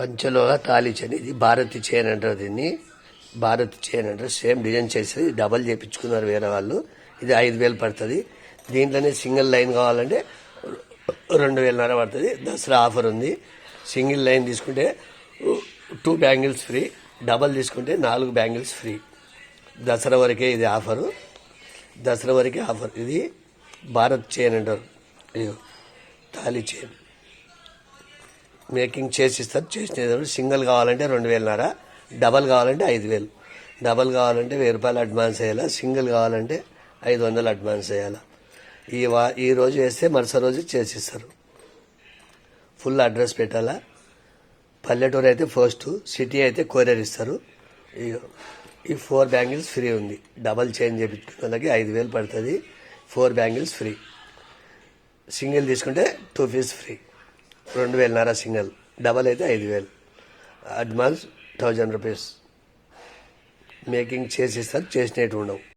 పంచలోహ తాళి చైన్. ఇది భారతి చైన్ అంటారు దీన్ని. భారతి చైన్ అంటారు. సేమ్ డిజైన్ చేసేది. డబల్ చేయించుకున్నారు వేరే వాళ్ళు. ఇది ఐదు వేలు పడుతుంది. దీంట్లోనే సింగిల్ లైన్ కావాలంటే రెండు వేలన్నర పడుతుంది. దసరా ఆఫర్ ఉంది. సింగిల్ లైన్ తీసుకుంటే టూ బ్యాంగిల్స్ ఫ్రీ. డబల్ తీసుకుంటే నాలుగు బ్యాంగిల్స్ ఫ్రీ. దసరా వరకే ఇది ఆఫరు. దసరా వరకే ఆఫర్. ఇది భారత్ చైన్ అంటారు. ఇదిగో తాళి చైన్. మేకింగ్ చేసి ఇస్తారు చేసిన సింగిల్ కావాలంటే రెండు వేలన్నర డబల్ కావాలంటే ఐదు వేలు. డబల్ కావాలంటే వెయ్యి రూపాయలు అడ్వాన్స్ వేయాలా? సింగిల్ కావాలంటే ఐదు వందలు అడ్వాన్స్ వేయాలా? ఈ వా ఈ రోజు వేస్తే మరుసటి రోజు చేసిస్తారు ఫుల్ అడ్రస్ పెట్టాలా? పల్లెటూరు అయితే ఫస్ట్ సిటీ అయితే కొరియర్ ఇస్తారు. ఈ- ఈ ఫోర్ బ్యాంగిల్స్ ఫ్రీ ఉంది. డబల్ చేంజ్ చేయించుకున్న వాళ్ళకి ఐదు వేలు పడుతుంది. Four bangles free. సింగిల్ తీసుకుంటే టూ పీస్ ఫ్రీ. రెండు వేలన్నర సింగిల్. డబల్ అయితే ఐదు వేలు. అడ్వాన్స్ థౌజండ్ రూపీస్ మేకింగ్ చేసేస్తారు చేసినట్టు ఉండవు.